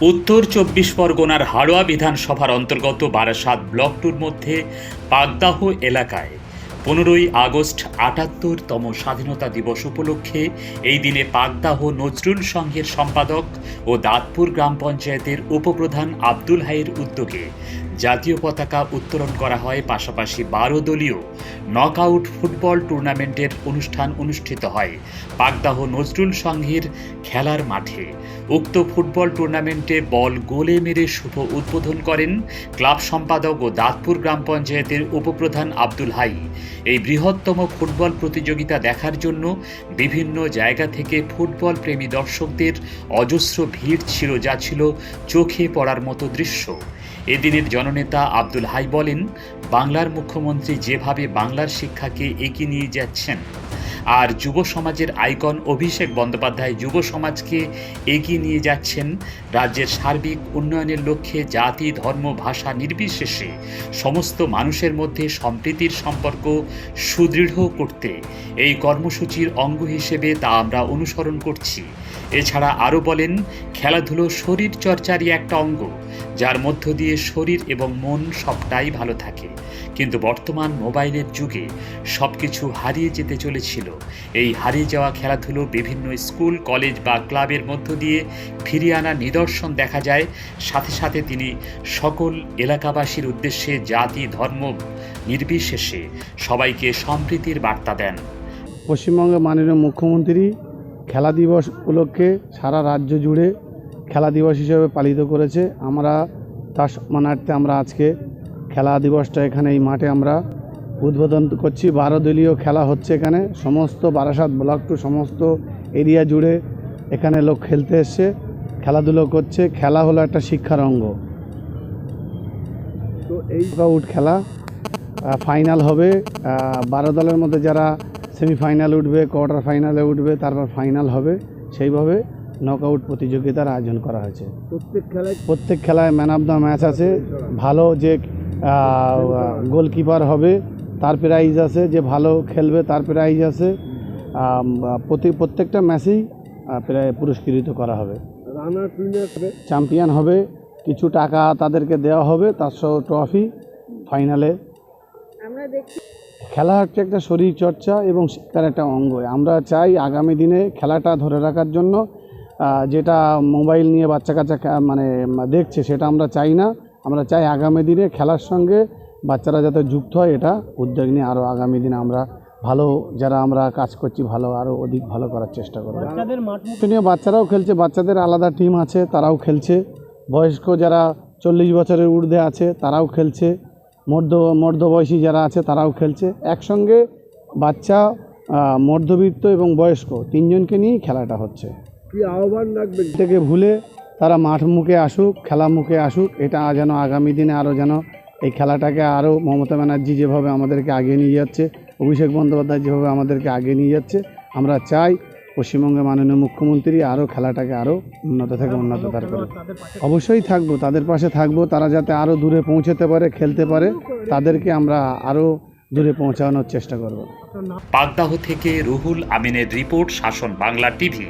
উত্তর চব্বিশ পরগনার হাড়োয়া বিধানসভার অন্তর্গত বারাসাত ব্লক টুর মধ্যে পাগদাহ এলাকায় পনেরোই আগস্ট আটাত্তরতম স্বাধীনতা দিবস উপলক্ষে এই দিনে পাগদাহ নজরুল সংঘের সম্পাদক ও দাঁতপুর গ্রাম পঞ্চায়েতের উপপ্রধান আব্দুল হাইয়ের উদ্যোগে জাতীয় পতাকা উত্তোলন করা হয় পাশাপাশি বারো দলীয় নকআউট ফুটবল টুর্নামেন্টের অনুষ্ঠান অনুষ্ঠিত হয় পাগদাহ নজরুল সংঘের খেলার মাঠে। উক্ত ফুটবল টুর্নামেন্টে বল গোলে মেরে শুভ উদ্বোধন করেন ক্লাব সম্পাদক ও দাঁতপুর গ্রাম পঞ্চায়েতের উপপ্রধান আব্দুল হাই। এই বৃহত্তম ফুটবল প্রতিযোগিতা দেখার জন্য বিভিন্ন জায়গা থেকে ফুটবল প্রেমী দর্শকদের অজস্র ভিড় ছিল, যা ছিল চোখে পড়ার মতো দৃশ্য। এদিনের জননেতা আব্দুল হাই বলেন বাংলার মুখ্যমন্ত্রী যেভাবে বাংলার শিক্ষাকে এগিয়ে নিয়ে যাচ্ছেন আর যুব সমাজের আইকন অভিষেক বন্দ্যোপাধ্যায় যুব সমাজকে এগিয়ে নিয়ে যাচ্ছেন রাজ্যের সার্বিক উন্নয়নের লক্ষ্যে জাতি, ধর্ম, ভাষা নির্বিশেষে সমস্ত মানুষের মধ্যে সম্প্রীতির সম্পর্ক সুদৃঢ় করতে। এই কর্মসূচির অঙ্গ হিসেবে তা আমরা অনুসরণ করছি। এছাড়া আরও বলেন, খেলাধুলো শরীর চর্চারই একটা অঙ্গ, যার মধ্য দিয়ে শরীর এবং মন সবটাই ভালো থাকে। কিন্তু বর্তমান মোবাইলের যুগে সব কিছু হারিয়ে যেতে চলেছিল। এই হারিয়ে যাওয়া খেলাধুলো বিভিন্ন স্কুল, কলেজ বা ক্লাবের মধ্য দিয়ে ফিরিয়ে আনার নিদর্শন দেখা যায়। সাথে সাথে তিনি সকল এলাকাবাসীর উদ্দেশ্যে জাতি, ধর্ম নির্বিশেষে সবাইকে সম্প্রীতির বার্তা দেন। পশ্চিমবঙ্গের মাননীয় মুখ্যমন্ত্রী খেলা দিবস উপলক্ষে সারা রাজ্য জুড়ে খেলা দিবস হিসেবে পালিত করেছে। আমরা তার সম্মানার্থে আমরা আজকে খেলা দিবসটা এখানে এই মাঠে আমরা উদ্বোধন করছি। বারো দলীয় খেলা হচ্ছে এখানে। সমস্ত বারাসাত ব্লক টু সমস্ত এরিয়া জুড়ে এখানে লোক খেলতে এসছে খেলাধুলো করছে। খেলা হলো একটা শিক্ষার অঙ্গ। তো এই আউট খেলা ফাইনাল হবে। বারো দলের মধ্যে যারা সেমিফাইনাল উঠবে কোয়ার্টার ফাইনালে উঠবে তারপর ফাইনাল হবে। সেইভাবে নকআউট প্রতিযোগিতার আয়োজন করা হয়েছে। প্রত্যেক খেলায় প্রত্যেক খেলায় ম্যান অফ দ্য ম্যাচ আছে। ভালো যে গোলকিপার হবে তার প্রাইজ আছে যে ভালো খেলবে তার প্রাইজ আছে। প্রতি প্রত্যেকটা ম্যাচেই প্রায় পুরস্কৃত করা হবে। রানার প্রিমিয়ার হবে। চ্যাম্পিয়ন হবে। কিছু টাকা তাদেরকে দেওয়া হবে তার সহ ট্রফি ফাইনালে খেলা হচ্ছে একটা শরীর চর্চা এবং শিক্ষার একটা অঙ্গ। আমরা চাই আগামী দিনে খেলাটা ধরে রাখার জন্য যেটা মোবাইল নিয়ে বাচ্চা কাচ্চা মানে দেখছে সেটা আমরা চাই না। আমরা চাই আগামী দিনে খেলার সঙ্গে বাচ্চারা যাতে যুক্ত হয় এটা উদ্যোগ নিয়ে আরও আগামী দিনে আমরা ভালো যারা আমরা কাজ করছি ভালো আরও অধিক ভালো করার চেষ্টা করব। বাচ্চাদের মাঠ নিয়ে বাচ্চারাও খেলছে বাচ্চাদের আলাদা টিম আছে তারাও খেলছে। বয়স্ক যারা চল্লিশ বছরের ঊর্ধ্বে আছে তারাও খেলছে। মধ্য মধ্যবয়সী যারা আছে তারাও খেলছে। একসঙ্গে বাচ্চা মধ্যবিত্ত এবং বয়স্ক তিনজনকে নিয়েই খেলাটা হচ্ছে। কি আহ্বান রাখবেন? থেকে ভুলে তারা মাঠ মুখে আসুক খেলা মুখে আসুক এটা যেন আগামী দিনে আরও যেন এই খেলাটাকে আরও মমতা ব্যানার্জি যেভাবে আমাদেরকে আগিয়ে নিয়ে যাচ্ছে, অভিষেক বন্দ্যোপাধ্যায় যেভাবে আমাদেরকে আগিয়ে নিয়ে যাচ্ছে, আমরা চাই পশ্চিমবঙ্গের মাননীয় মুখ্যমন্ত্রী আরও খেলাটাকে আরও উন্নত থেকে উন্নততর করে। অবশ্যই থাকব, তাদের পাশে থাকব, তারা যাতে আরও দূরে পৌঁছাতে পারে, খেলতে পারে, তাদেরকে আমরা আরও দূরে পৌঁছানোর চেষ্টা করব। পাগদাহ থেকে রুহুল আমিনের রিপোর্ট, শাসন বাংলা টিভি।